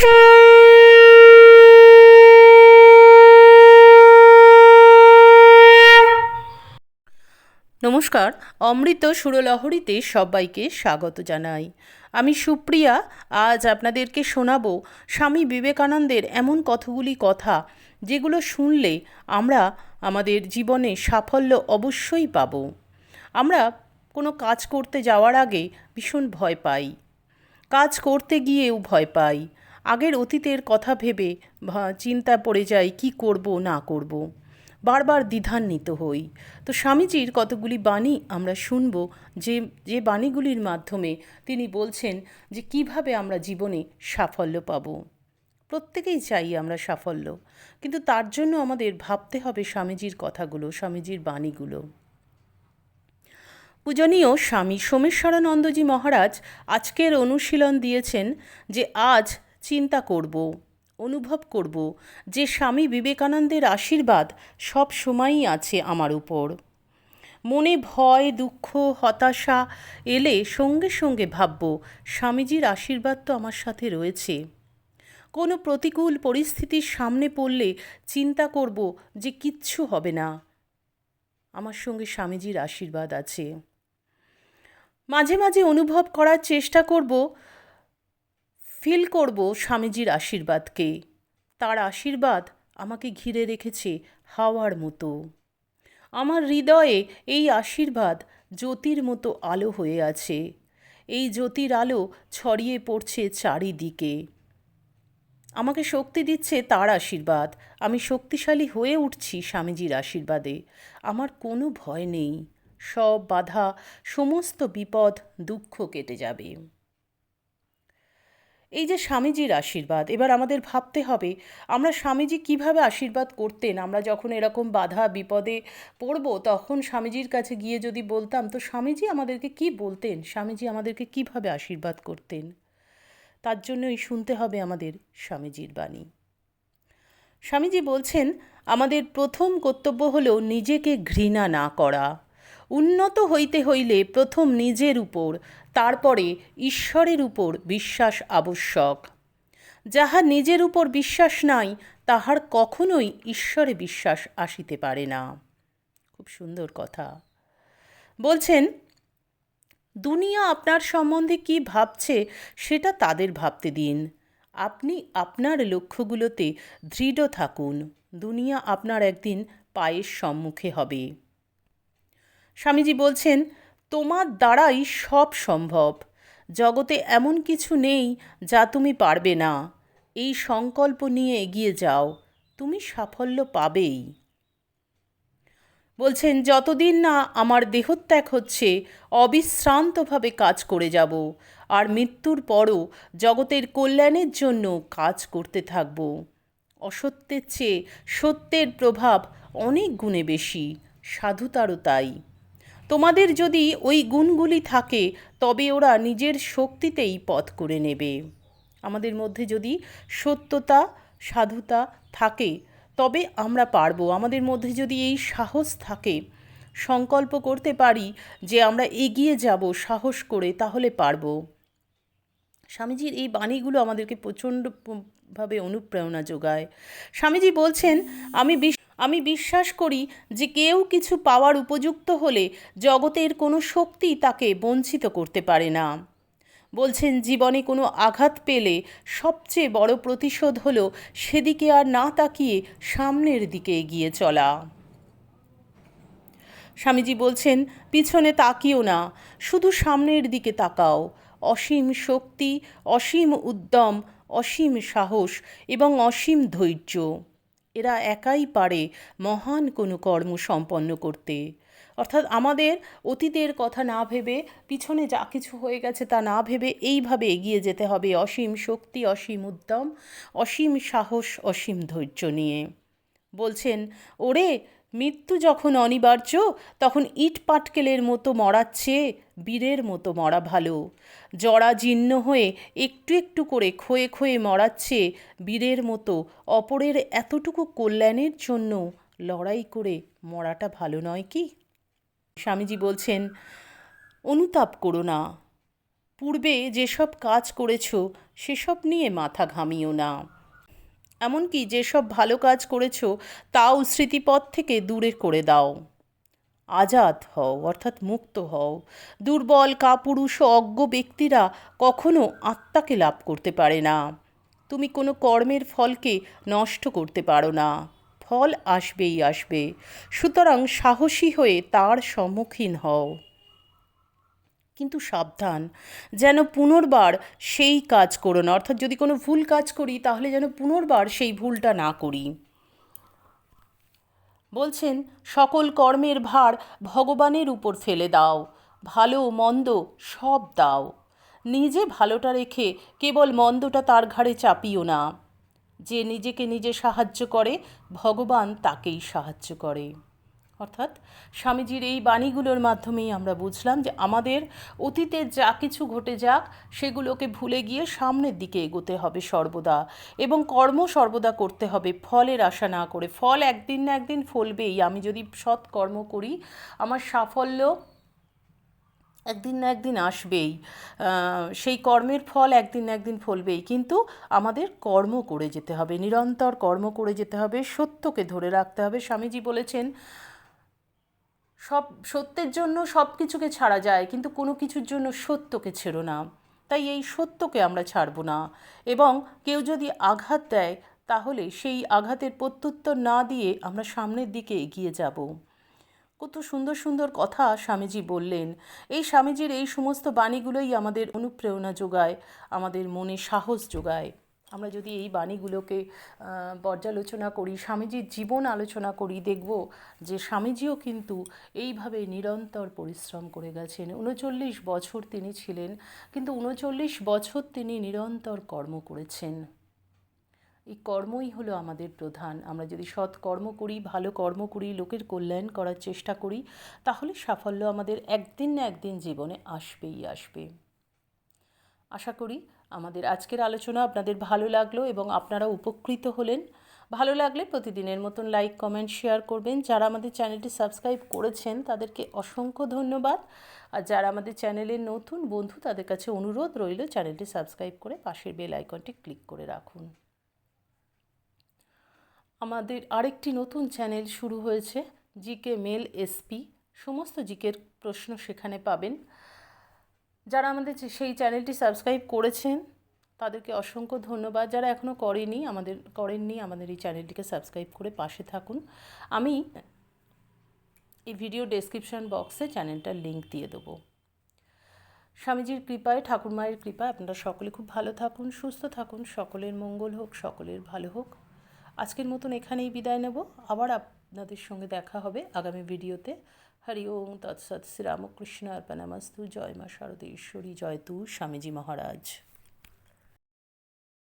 নমস্কার, অমৃত সুরলহরীতে সবাইকে স্বাগত জানাই। আমি সুপ্রিয়া, আজ আপনাদেরকে শোনাবো স্বামী বিবেকানন্দের এমন কতগুলি কথা যেগুলো শুনলে আমরা আমাদের জীবনে সাফল্য অবশ্যই পাব। আমরা কোনো কাজ করতে যাওয়ার আগে ভীষণ ভয় পাই। কাজ করতে গিয়েও ভয় পাই। আগের অতীতের কথা ভেবে চিন্তা পড়ে যায়, কি করব, না করব। বারবার দ্বিধান্বিত হই। তো স্বামীজির কতগুলি বাণী আমরা শুনব, যে যে বাণীগুলির মাধ্যমে তিনি বলছেন যে, কীভাবে আমরা জীবনে সাফল্য পাব। প্রত্যেকেই চাই আমরা সাফল্য, কিন্তু তার জন্য আমাদের ভাবতে হবে স্বামীজির কথাগুলো, স্বামীজির বাণীগুলো। পূজনীয় স্বামী সোমেশ্বরানন্দজি মহারাজ আজকের অনুশীলন দিয়েছেন যে, আজ চিন্তা করব, অনুভব করব যে স্বামী বিবেকানন্দের আশীর্বাদ সব সময়ই আছে আমার উপর। মনে ভয়, দুঃখ, হতাশা এলে সঙ্গে সঙ্গে ভাবব, স্বামীজির আশীর্বাদ তো আমার সাথে রয়েছে। কোনো প্রতিকূল পরিস্থিতির সামনে পড়লে চিন্তা করব যে কিচ্ছু হবে না। আমার সঙ্গে স্বামীজির আশীর্বাদ আছে। মাঝে মাঝে অনুভব করার চেষ্টা করব ফিল করব স্বামীজির আশীর্বাদকে। তার আশীর্বাদ আমাকে ঘিরে রেখেছে হাওয়ার মতো। আমার হৃদয়ে এই আশীর্বাদ জ্যোতির মতো আলো হয়ে আছে। এই জ্যোতির আলো ছড়িয়ে পড়ছে চারিদিকে। আমাকে শক্তি দিচ্ছে তার আশীর্বাদ। আমি শক্তিশালী হয়ে উঠছি স্বামীজির আশীর্বাদে। আমার কোনো ভয় নেই। সব বাধা, সমস্ত বিপদ, দুঃখ কেটে যাবে। এই যে স্বামীজির আশীর্বাদ, এবার আমাদের ভাবতে হবে, আমরা স্বামীজি কীভাবে আশীর্বাদ করতেন? আমরা যখন এরকম বাধা, বিপদে পড়ব, তখন স্বামীজির কাছে গিয়ে যদি বলতাম, তো স্বামীজি আমাদেরকে কি বলতেন? স্বামীজি আমাদেরকে কীভাবে আশীর্বাদ করতেন? তার জন্যই শুনতে হবে আমাদের স্বামীজির বাণী। স্বামীজি বলছেন, আমাদের প্রথম কর্তব্য হলো নিজেকে ঘৃণা না করা। উন্নত হইতে হইলে প্রথম নিজের উপর তারপরে ঈশ্বরের উপর বিশ্বাস আবশ্যক। যাহা নিজের উপর বিশ্বাস নাই, তাহার কখনোই ঈশ্বরে বিশ্বাস আসিতে পারে না। খুব সুন্দর কথা। বলছেন, দুনিয়া আপনার সম্বন্ধে কি ভাবছে, সেটা তাদের ভাবতে দিন। আপনি আপনার লক্ষ্যগুলোতে দৃঢ় থাকুন। দুনিয়া আপনার একদিন পায়ের সম্মুখে হবে। স্বামীজি বলছেন তোমার দ্বারাই সব সম্ভব। জগতে এমন কিছু নেই যা তুমি পারবে না। এই সংকল্প নিয়ে এগিয়ে যাও। তুমি সাফল্য পাবেই। বলছেন, যতদিন না আমার দেহত্যাগ হচ্ছে, অবিশ্রান্তভাবে কাজ করে যাব। আর মৃত্যুর পরও জগতের কল্যাণের জন্য কাজ করতে থাকব। অসত্যের চেয়ে সত্যের প্রভাব অনেক গুণে বেশি। সাধুতারও তাই। তোমাদের যদি ওই গুণগুলি থাকে, তবে ওরা নিজের শক্তিতেই পথ করে নেবে। আমাদের মধ্যে যদি সত্যতা, সাধুতা থাকে, তবে আমরা পারব। আমাদের মধ্যে যদি এই সাহস থাকে, সংকল্প করতে পারি যে আমরা এগিয়ে যাব, সাহস করে, তাহলে পারব। স্বামীজির এই বাণীগুলো আমাদেরকে প্রচণ্ডভাবে অনুপ্রেরণা যোগায়। স্বামীজি বলছেন, আমি বিশ আমি বিশ্বাস করি যে কেউ কিছু পাওয়ার উপযুক্ত হলে জগতের কোনো শক্তি তাকে বঞ্চিত করতে পারে না। বলছেন, জীবনে কোনো আঘাত পেলে সবচেয়ে বড় প্রতিশোধ হলো সেদিকে আর না তাকিয়ে সামনের দিকে এগিয়ে চলা। স্বামীজি বলছেন, পিছনে তাকিও না, শুধু সামনের দিকে তাকাও। অসীম শক্তি, অসীম উদ্যম, অসীম সাহস এবং অসীম ধৈর্য। এরা একাই পারে মহান কোনো কর্ম সম্পন্ন করতে। অর্থাৎ আমাদের অতীতের কথা না ভেবে, পিছনে যা কিছু হয়ে গেছে তা না ভেবে এইভাবে এগিয়ে যেতে হবে অসীম শক্তি, অসীম উদ্যম, অসীম সাহস, অসীম ধৈর্য নিয়ে। বলছেন, ওরে, মৃত্যু যখন অনিবার্য, তখন ইট পাটকেলের মতো মরার চেয়ে বীরের মতো মরা ভালো। জরা জীর্ণ হয়ে একটু একটু করে ক্ষয়ে ক্ষয়ে মরাচ্ছে বীরের মতো। অপরের এতটুকু কল্যাণের জন্য লড়াই করে মরাটা ভালো নয় কি? স্বামীজি বলছেন, অনুতাপ করো না। পূর্বে যেসব কাজ করেছ, সেসব নিয়ে মাথা ঘামিও না। এমনকি যেসব ভালো কাজ করেছ, তাও স্মৃতিপথ থেকে দূরে করে দাও। আজাদ হও, অর্থাৎ মুক্ত হও। দুর্বল কাপুরুষ অজ্ঞ ব্যক্তিরা কখনো আত্মাকে লাভ করতে পারে না। তুমি কোনো কর্মের ফলকে নষ্ট করতে পারো না। ফল আসবেই আসবে। সুতরাং সাহসী হয়ে তার সম্মুখীন হও। কিন্তু সাবধান, যেন পুনর্বার সেই কাজ করো না। অর্থাৎ যদি কোনো ভুল কাজ করি, তাহলে যেন পুনর্বার সেই ভুলটা না করি। বলছেন, সকল কর্মের ভার ভগবানের উপর ফেলে দাও। ভালো মন্দ সব দাও। নিজে ভালোটা রেখে কেবল মন্দটা তার ঘাড়ে চাপিও না। যে নিজেকে নিজে সাহায্য করে, ভগবান তাকেই সাহায্য করে। অর্থাৎ স্বামীজির এই বাণীগুলোর মাধ্যমেই আমরা বুঝলাম যে আমাদের অতীতে যা কিছু ঘটে যাক, সেগুলোকে ভুলে গিয়ে সামনের দিকে এগোতে হবে সর্বদা এবং কর্ম সর্বদা করতে হবে, ফলের আশা না করে। ফল একদিন না একদিন ফলবেই। আমি যদি সৎ কর্ম করি, আমার সাফল্য একদিন না একদিন আসবেই। সেই কর্মের ফল একদিন না একদিন ফলবেই। কিন্তু আমাদের কর্ম করে যেতে হবে, নিরন্তর কর্ম করে যেতে হবে, সত্যকে ধরে রাখতে হবে। স্বামীজি বলেছেন সব সত্যের জন্য সব কিছুকে ছাড়া যায়, কিন্তু কোনো কিছুর জন্য সত্যকে ছেড়ো না। তাই এই সত্যকে আমরা ছাড়ব না। এবং কেউ যদি আঘাত দেয়, তাহলে সেই আঘাতের প্রত্যুত্তর না দিয়ে আমরা সামনের দিকে এগিয়ে যাব। কত সুন্দর সুন্দর কথা স্বামীজি বললেন। এই স্বামীজির এই সমস্ত বাণীগুলোই আমাদের অনুপ্রেরণা যোগায়, আমাদের মনে সাহস যোগায়। আমরা যদি এই বাণীগুলোকে পর্যালোচনা করি, স্বামীজির জীবন আলোচনা করি, দেখব যে স্বামীজিও কিন্তু এইভাবে নিরন্তর পরিশ্রম করে গেছেন। উনচল্লিশ বছর তিনি ছিলেন, কিন্তু উনচল্লিশ বছর তিনি নিরন্তর কর্ম করেছেন। এই কর্মই হলো আমাদের প্রধান। আমরা যদি সৎ কর্ম করি, ভালো কর্ম করি, লোকের কল্যাণ করার চেষ্টা করি, তাহলে সাফল্য আমাদের একদিন না একদিন জীবনে আসবেই আসবে। আশা করি আমাদের আজকের আলোচনা আপনাদের ভালো লাগল এবং আপনারা উপকৃত হলেন। ভালো লাগলে প্রতিদিনের মতন লাইক কমেন্ট শেয়ার করবেন। যারা আমাদের চ্যানেলটি সাবস্ক্রাইব করেছেন, তাদেরকে অসংখ্য ধন্যবাদ। আর যারা আমাদের চ্যানেলের নতুন বন্ধু, তাদের কাছে অনুরোধ রইল চ্যানেলটি সাবস্ক্রাইব করে পাশের বেল আইকনটি ক্লিক করে রাখুন। আমাদের আরেকটি নতুন চ্যানেল শুরু হয়েছে জিকে মেল এসপি সমস্ত জিকের প্রশ্ন সেখানে পাবেন। যারা আমাদের সেই চ্যানেলটি সাবস্ক্রাইব করেছেন, তাদেরকে অসংখ্য ধন্যবাদ। যারা এখনও করেনি, আমাদের, করেননি, আমাদের এই চ্যানেলটিকে সাবস্ক্রাইব করে পাশে থাকুন। আমি এই ভিডিও ডেসক্রিপশন বক্সে চ্যানেলটার লিঙ্ক দিয়ে দেবো। স্বামীজির কৃপায় ঠাকুরমায়ের কৃপায় আপনারা সকলে খুব ভালো থাকুন, সুস্থ থাকুন। সকলের মঙ্গল হোক, সকলের ভালো হোক। আজকের মতন এখানেই বিদায় নেব। আবার আপনাদের সঙ্গে দেখা হবে আগামী ভিডিওতে হরি ওম তৎসৎ শ্রীরামকৃষ্ণ অর্পণামস্তু জয় মা শারদেশ্বরী জয় তু। স্বামীজি মহারাজ।